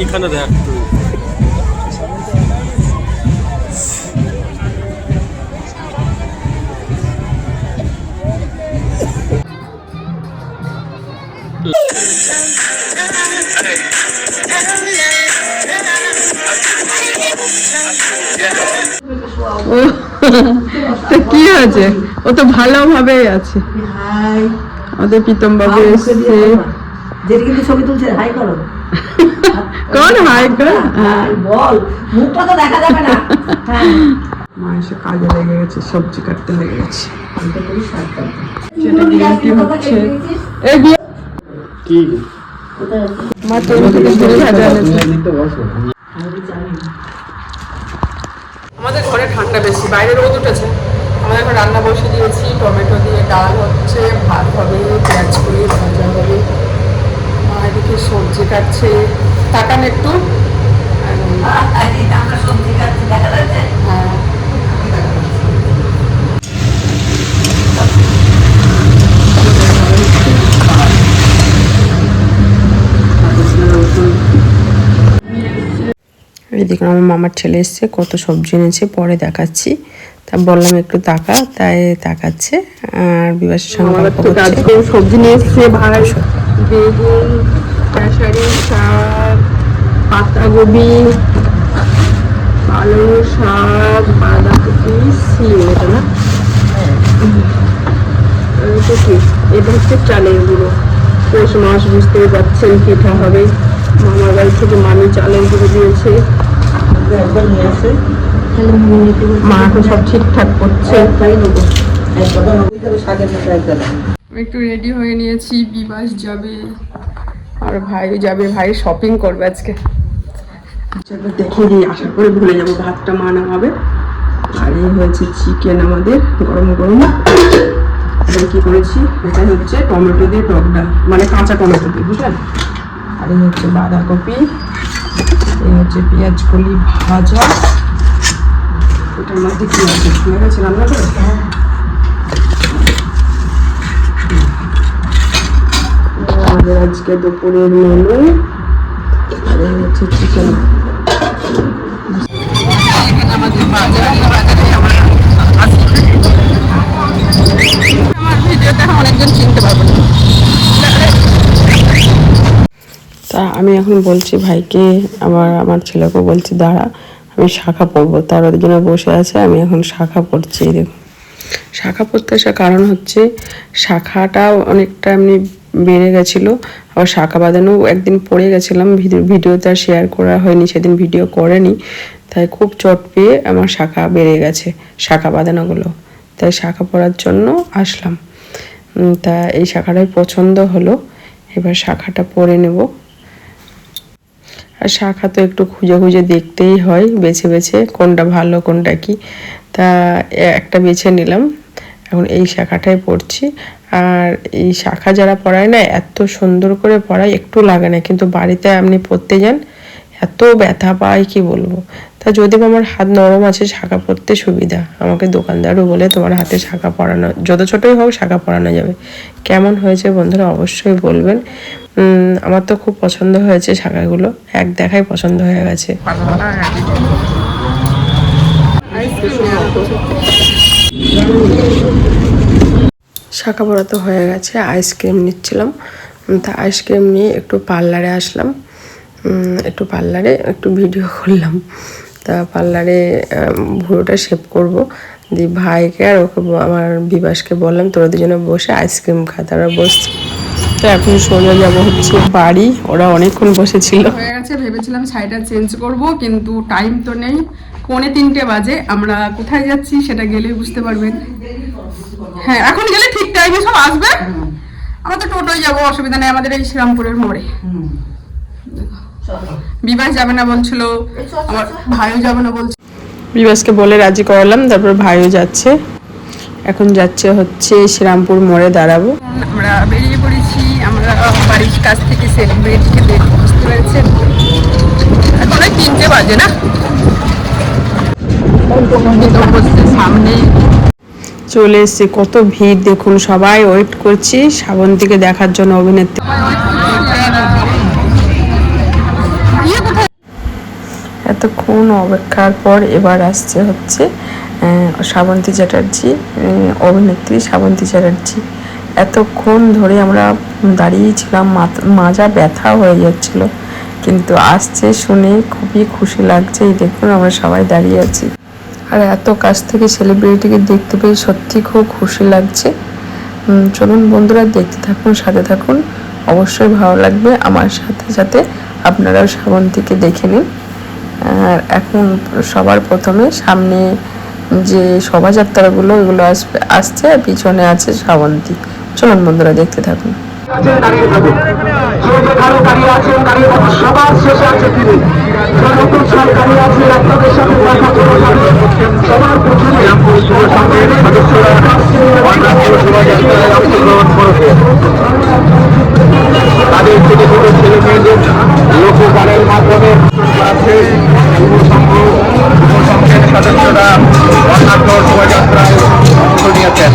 এইখানে দেখ। ও তো কি হয়েছে? ও তো ভালোভাবেই আছে। হাই আমাদের প্রীতম বাবু এসছে। ছবি তুলছে হাই করো। কোন হাই কর বল মুখটা তো দেখা যাবে না। হ্যাঁ। মা এসে কাজে লেগে গেছে সবজি কাটতে লেগে গেছে। সেটা হচ্ছে? এই বিয়ে কি? মা তৈরি থেকে ভাজা। আমাদের ঘরে ঠান্ডা বেশি বাইরে রোদ উঠেছে। আমাদের এখন রান্না বসে দিয়েছি টমেটো দিয়ে ডাল হচ্ছে ভাত হবে পেঁয়াজ করে ভাজা হবে। এদিকে সবজি কাটছে তাকান একটু? হ্যাঁ। দেখুন আমার মামার ছেলে এসছে কত সবজি এনেছে পরে দেখাচ্ছি। তা বললাম একটু তাকা তাই তাকাচ্ছে আর বিবাসের সঙ্গে সবজি নিয়ে এসছে ভাড়া বেগুন খেসারি শাক পাতাকপি পালং শাক বাঁধাকপি সিম এটা না? এটা কি? এটা হচ্ছে চালের গুঁড়ো। পৌষ মাস বুঝতেই পারছেন পিঠা হবে। মামার বাড়ি থেকে মামি চালের গুঁড়ো দিয়েছে। একবার নিয়ে আসে। মা এখন সব ঠিকঠাক করছে। তাই নেব। এক কথা নব্বই তবে শাকের মতো এক একটু রেডি হয়ে নিয়েছি। বিবাস যাবে। আর ভাইও যাবে, ভাই শপিং করবে আজকে। আচ্ছা দেখিয়ে দিই আশা করে ভুলে যাব, ভাতটা মানা হবে। আর এই হয়েছে চিকেন আমাদের, গরম গরম। কি করেছি? এটা হচ্ছে টমেটো দিয়ে টক মানে কাঁচা টমেটো দিয়ে, বুঝলেন? আর এই হচ্ছে বাঁধাকপি, এই হচ্ছে পেঁয়াজ কলি ভাজা। এটার মধ্যে কি আছে? ভুলে গেছি রান্না করে আমাদের আজকে দুপুরের মেনু আর হচ্ছে চিকেন তা আমি এখন বলছি ভাইকে আবার আমার ছেলেকে বলছি, দাঁড়া, আমি শাখা পড়ব তার জন্য বসে আছে, আমি এখন শাখা পড়ছি দেখুন। শাখা পড়তে আসার কারণ হচ্ছে, শাখাটাও অনেকটা এমনি বেড়ে গেছিল। আবার শাখা বাঁধানো একদিন পড়ে গেছিলাম। ভিডিও ভিডিওতে আর শেয়ার করা হয়নি, সেদিন ভিডিও করেনি। তাই খুব চট পেয়ে আমার শাখা বেড়ে গেছে, শাখা বাঁধানোগুলো। তাই শাখা পড়ার জন্য আসলাম। তা এই শাখাটাই পছন্দ হলো। এবার শাখাটা পরে নেব। আর শাখা তো একটু খুঁজে খুঁজে দেখতেই হয়, বেছে বেছে কোনটা ভালো, কোনটা কি। তা একটা বেছে নিলাম। এখন এই শাখাটাই পড়ছি। আর এই শাখা যারা পড়ায় না, এত সুন্দর করে পড়ায়, একটু লাগে না। কিন্তু বাড়িতে আপনি পড়তে যান, এত ব্যথা পায়, কি বলব? তা যদি আমার হাত নরম আছে, শাখা পড়তে সুবিধা। আমাকে দোকানদারও বলে, তোমার হাতে শাখা পরানো যত ছোটই হোক, শাখা পরানো যাবে। কেমন হয়েছে বন্ধুরা অবশ্যই বলবেন। আমার তো খুব পছন্দ হয়েছে শাখাগুলো। এক দেখায় পছন্দ হয়ে গেছে। শাখা পড়া তো হয়ে গেছে আইসক্রিম নিচ্ছিলাম। তা আইসক্রিম নিয়ে একটু পার্লারে আসলাম। একটু পার্লারে একটু ভিডিও করলাম। তা পার্লারে ভুড়োটা শেভ করব। দিয়ে ভাইকে আর ওকে আমার বিবাসকে বললাম, তোরা দুজনে বসে আইসক্রিম খা। তারা বসছে। তো এখন সোজা যাব হচ্ছে বাড়ি। ওরা অনেকক্ষণ বসেছিল। হয়ে গেছে, ভেবেছিলাম শাড়িটা চেঞ্জ করব, কিন্তু টাইম তো নেই। পৌনে তিনটে বাজে, আমরা কোথায় যাচ্ছি সেটা গেলেই বুঝতে পারবেন। হ্যাঁ এখন গেলে ঠিক টাইমে সব আসবে। আমরা তো টোটোয় যাব অসুবিধা নেই আমাদের এই শ্রীরামপুরের মোড়ে। বিবাস যাবে না বলছিল আমার ভাইও যাবে না বলছিল। বিবাসকে বলে রাজি করালাম তারপর ভাইও যাচ্ছে। এখন যাচ্ছে হচ্ছে শ্রীরামপুর মোড়ে দাঁড়াবো। আমরা বেরিয়ে পড়েছি আমরা বাড়ির কাছ থেকে সেলিব্রিটিকে বুঝতে পেরেছেন এখন ওই তিনটে বাজে না? তো সামনে চলে এসেছি, কত ভিড়, দেখুন সবাই ওয়েট করছি, শ্রাবন্তীকে দেখার জন্য অভিনেত্রী। এতক্ষণ অপেক্ষার পর এবার আসছে হচ্ছে শ্রাবন্তী চ্যাটার্জি অভিনেত্রী শ্রাবন্তী চ্যাটার্জি। এতক্ষণ ধরে আমরা দাঁড়িয়েই ছিলাম মাজা ব্যথা হয়ে যাচ্ছিল, কিন্তু আসছে শুনে খুবই খুশি লাগছে, এই দেখুন আমরা সবাই দাঁড়িয়ে আছি। আর এত কাছ থেকে সেলিব্রিটিকে দেখতে পেয়ে সত্যি খুব খুশি লাগছে। চলুন বন্ধুরা দেখতে থাকুন, সাথে থাকুন। অবশ্যই ভালো লাগবে আমার সাথে সাথে আপনারাও শ্রাবন্তীকে দেখে নিন। আর এখন সবার প্রথমে সামনে যে শোভাযাত্রাগুলো, এগুলো আসবে আসছে, আর পিছনে আছে শ্রাবন্তী চলুন বন্ধুরা দেখতে থাকুন। আছেন দাঁড়িয়ে থাকুন যেখানে দাঁড়িয়ে আছেন দাঁড়িয়ে থাকুন সবার শেষে আছে তিনি। নতুন দাঁড়িয়ে আছে, আপনাদের সাথে দেখা করে যাবে সবার প্রথমে তাদের ছোট ছোট ছেলে মেয়েদের লোকগানের মাধ্যমে আছে যুব সংঘ যুব সংঘের সদস্যরা অন্যান্য শোভাযাত্রায় অংশ নিয়েছেন।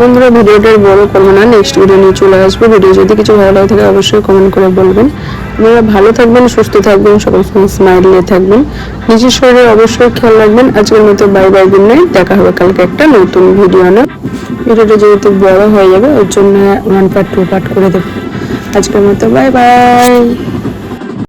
বন্ধুরা ভিডিওটা আর বড় করব না নেক্সট ভিডিও নিয়ে চলে আসব। ভিডিও যদি কিছু ভালো লাগে থাকে অবশ্যই কমেন্ট করে বলবেন। আপনারা ভালো থাকবেন, সুস্থ থাকবেন সময় স্মাইল নিয়ে থাকবেন। নিজের শরীরে অবশ্যই খেয়াল রাখবেন। আজকের মতো বাই বাই গুড নাইট দেখা হবে কালকে একটা নতুন ভিডিও না ভিডিওটা যেহেতু বড় হয়ে যাবে, ওর জন্য ওয়ান পার্ট টু পার্ট করে দেবো। আজকের মতো বাই বাই